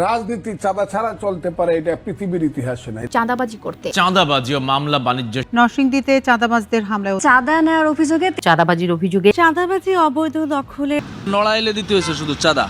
রাজনীতি চাঁদা ছাড়া চলতে পারে এটা পৃথিবীর ইতিহাসে নাই। চাঁদাবাজি করতে। চাঁদাবাজি ও মামলা বাণিজ্য। নরসিংদীতে চাঁদাবাজদের হামলায় চাঁদা নেওয়ার অভিযোগে চাঁদাবাজির অভিযোগে চাঁদাবাজি অবৈধ দখলে লড়াইলে দিতে হয়েছে শুধু চাঁদা।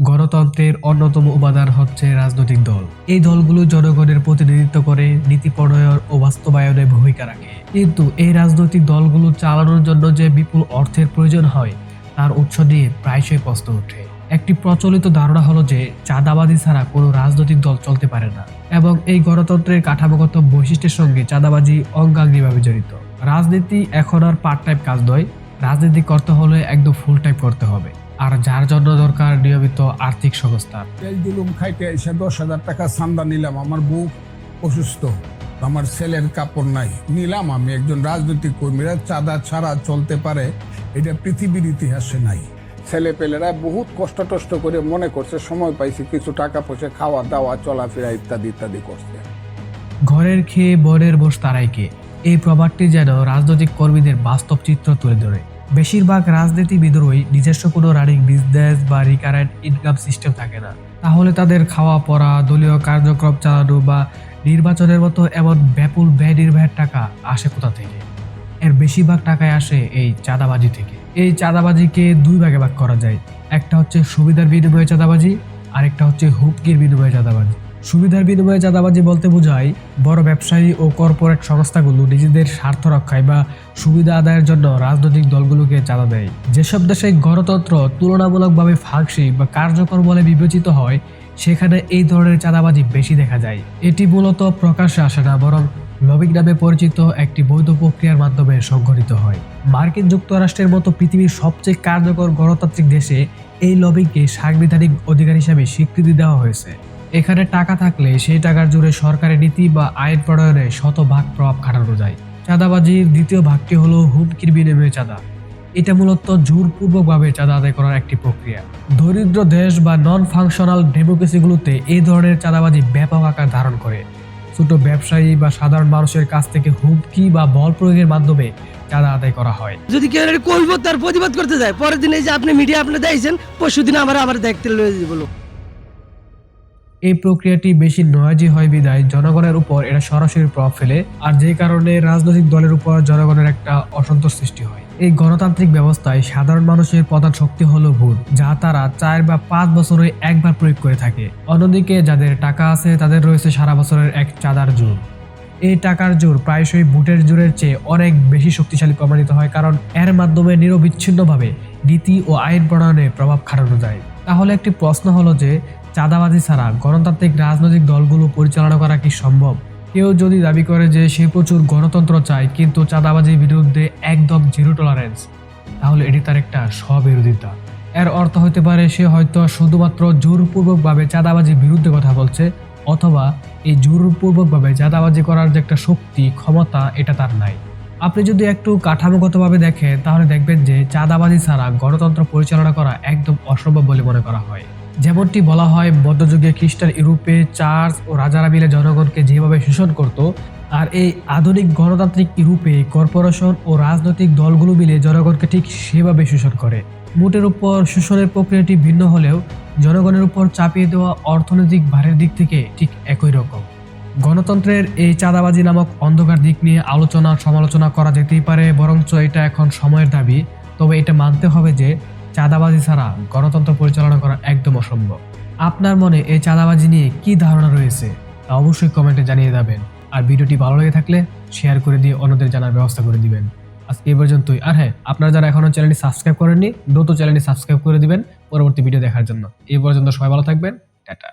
গণতন্ত্রের অন্যতম উপাদান হচ্ছে রাজনৈতিক দল। এই দলগুলো জনগণের প্রতিনিধিত্ব করে নীতি প্রণয়ন ও বাস্তবায়নে ভূমিকা রাখে। কিন্তু এই রাজনৈতিক দলগুলো চালানোর জন্য যে বিপুল অর্থের প্রয়োজন হয় তার উৎস নিয়ে প্রায়শই প্রশ্ন ওঠে। একটি প্রচলিত ধারণা হলো যে চাঁদাবাজি ছাড়া কোনো রাজনৈতিক দল চলতে পারে না, এবং এই গণতন্ত্রের কাঠামোগত বৈশিষ্ট্যের সঙ্গে চাঁদাবাজি অঙ্গাঙ্গিভাবে জড়িত। রাজনীতি এখন আর পার্ট টাইপ কাজ নয়, রাজনীতি করতে হলে একদম ফুল টাইপ করতে হবে, আর যার জন্য দরকার নিয়মিত আর্থিক সংস্থান এই জুলুম খাইতে এসে দশ হাজার টাকা চান্দা নিলাম, আমার বউ অসুস্থ, আমার ছেলের কাপড় নাই, নিলাম আমি একজন রাজনৈতিক কর্মীরা, চাঁদা ছাড়া চলতে পারে, এটা পৃথিবীর ইতিহাসে নাই। ছেলে পেলেরা বহুত কষ্ট টষ্ট করে মনে করছে, সময় পাইছে কিছু টাকা পয়সা খাওয়া দাওয়া, চলাফেরা ইত্যাদি ইত্যাদি করছে। ঘরের খেয়ে বরের বস তারাইকে এই প্রবাদটি যেন রাজনৈতিক কর্মীদের বাস্তব চিত্র তুলে ধরে। বেশিরভাগ রাজনীতিবিদেরই নিজস্ব কোনো রানিং বিজনেস বা রিকারেন্ট ইনকাম সিস্টেম থাকে না। তাহলে তাদের খাওয়া পড়া, দলীয় কার্যক্রম চালানো বা নির্বাচনের মতো এমন ব্যাপুল ব্যয় নির্বাহের টাকা আসে কোথা থেকে? এর বেশিরভাগ টাকায় আসে এই চাঁদাবাজি থেকে। এই চাঁদাবাজিকে দুই ভাগে ভাগ করা যায়। একটা হচ্ছে সুবিধার বিনিময়ে চাঁদাবাজি, আরেকটা হচ্ছে হুমকির বিনিময়ে চাঁদাবাজি। সুবিধার বিনিময়ে চাঁদাবাজি বলতে বোঝায় বড় ব্যবসায়ী ও কর্পোরেট সংস্থাগুলো নিজেদের স্বার্থ রক্ষায় বা সুবিধা আদায়ের জন্য রাজনৈতিক দলগুলোকে চাঁদা দেয়। যেসব দেশে গণতন্ত্র তুলনামূলকভাবে ফাঁকশি বা কার্যকর বলে বিবেচিত হয়, সেখানে এই ধরনের চাঁদাবাজি বেশি দেখা যায়। এটি মূলত প্রকাশ্যে আসে না, বরং লবিং নামে পরিচিত একটি বৈধ প্রক্রিয়ার মাধ্যমে সংঘটিত হয়। মার্কিন যুক্তরাষ্ট্রের মতো পৃথিবীর সবচেয়ে কার্যকর গণতান্ত্রিক দেশে এই লবিংকে সাংবিধানিক অধিকার হিসাবে স্বীকৃতি দেওয়া হয়েছে। এখানে টাকা থাকলে সেই টাকার জুড়ে সরকারের নীতি বা আইন প্রণয়নে শতভাগ প্রভাব খাটানো যায়। চাঁদাবাজির দ্বিতীয় ভাগটি হলো হুমকির বিনিময়ে চাঁদা। এটা মূলত জোরপূর্বকভাবে চাঁদা আদায় করার একটি প্রক্রিয়া। দরিদ্র দেশ বা নন ফাংশনাল ডেমোক্রেসিগুলোতে এই ধরনের চাঁদাবাজি ব্যাপক আকার ধারণ করে। ছোট ব্যবসায়ী বা সাধারণ মানুষের কাছ থেকে হুমকি বা বল প্রয়োগের মাধ্যমে চাঁদা আদায় করা হয়। যদি কেউ কইব তার প্রতিবাদ করতে যায়। পরের দিন এই যে আপনি মিডিয়া আপনি দেখছেন পরশু দিন আমার আবার দেখতে লয়ে বলো এই প্রক্রিয়াটি বেশি নয়াজি হয় বিদায় জনগণের উপর এটা সরাসরি প্রভাব ফেলে। আর যে কারণে রাজনৈতিক দলের উপর জনগণের একটা অসন্তোষ সৃষ্টি হয়। এই গণতান্ত্রিক ব্যবস্থায় সাধারণ মানুষের প্রধান শক্তি হলো ভোট, যা তারা চার বা পাঁচ বছরে একবার প্রয়োগ করে থাকে। অন্যদিকে যাদের টাকা আছে, তাদের রয়েছে সারা বছরের এক চাঁদার জোর। এই টাকার জোর প্রায়শই ভোটের জোরের চেয়ে অনেক বেশি শক্তিশালী প্রমাণিত হয়, কারণ এর মাধ্যমে নিরবিচ্ছিন্নভাবে নীতি ও আইন প্রণয়নে প্রভাব খাটানো যায়। তাহলে একটি প্রশ্ন হলো যে, চাঁদাবাজি ছাড়া গণতান্ত্রিক রাজনৈতিক দলগুলো পরিচালনা করা কি সম্ভব? কেউ যদি দাবি করে যে সে প্রচুর গণতন্ত্র চায়, কিন্তু চাঁদাবাজির বিরুদ্ধে একদম জিরো টলারেন্স তাহলে এটি তার একটা স্ববিরোধিতা। এর অর্থ হতে পারে সে হয়তো শুধুমাত্র জোরপূর্বকভাবে চাঁদাবাজির বিরুদ্ধে কথা বলছে, অথবা এই জোরপূর্বকভাবে চাঁদাবাজি করার যে একটা শক্তি, ক্ষমতা, এটা তার নাই। আপনি যদি একটু কাঠামোগতভাবে দেখেন, তাহলে দেখবেন যে চাঁদাবাজি ছাড়া গণতন্ত্র পরিচালনা করা একদম অসম্ভব বলে মনে করা হয়। যেমনটি বলা হয় মধ্যযুগে খ্রিস্টান ইউরোপে চার্চ ও রাজারা মিলে জনগণকে যেভাবে শোষণ করত, আর এই আধুনিক গণতান্ত্রিক ইউরোপে কর্পোরেশন ও রাজনৈতিক দলগুলো মিলে জনগণকে ঠিক সেভাবে শোষণ করে। মোটের উপর শোষণের প্রক্রিয়াটি ভিন্ন হলেও জনগণের উপর চাপিয়ে দেওয়া অর্থনৈতিক ভারের দিক থেকে ঠিক একই রকম। গণতন্ত্রের এই চাঁদাবাজি নামক অন্ধকার দিক নিয়ে আলোচনা সমালোচনা করা যেতেই পারে, বরঞ্চ এটা এখন সময়ের দাবি। তবে এটা মানতে হবে যে চাঁদাবাজি ছাড়া গণতন্ত্র পরিচালনা করা একদম অসম্ভব। আপনার মনে এই চাঁদাবাজি নিয়ে কি ধারণা রয়েছে, তা অবশ্যই কমেন্টে জানিয়ে যাবেন। আর ভিডিওটি ভালো লেগে থাকলে শেয়ার করে দিয়ে অন্যদের জানার ব্যবস্থা করে দিবেন। আজকে এই পর্যন্তই। আর হ্যাঁ আপনারা যারা এখনও চ্যানেলটি সাবস্ক্রাইব করেননি, দ্রুত চ্যানেলটি সাবস্ক্রাইব করে দিবেন পরবর্তী ভিডিও দেখার জন্য। এই পর্যন্ত সবাই ভালো থাকবেন। টাটা।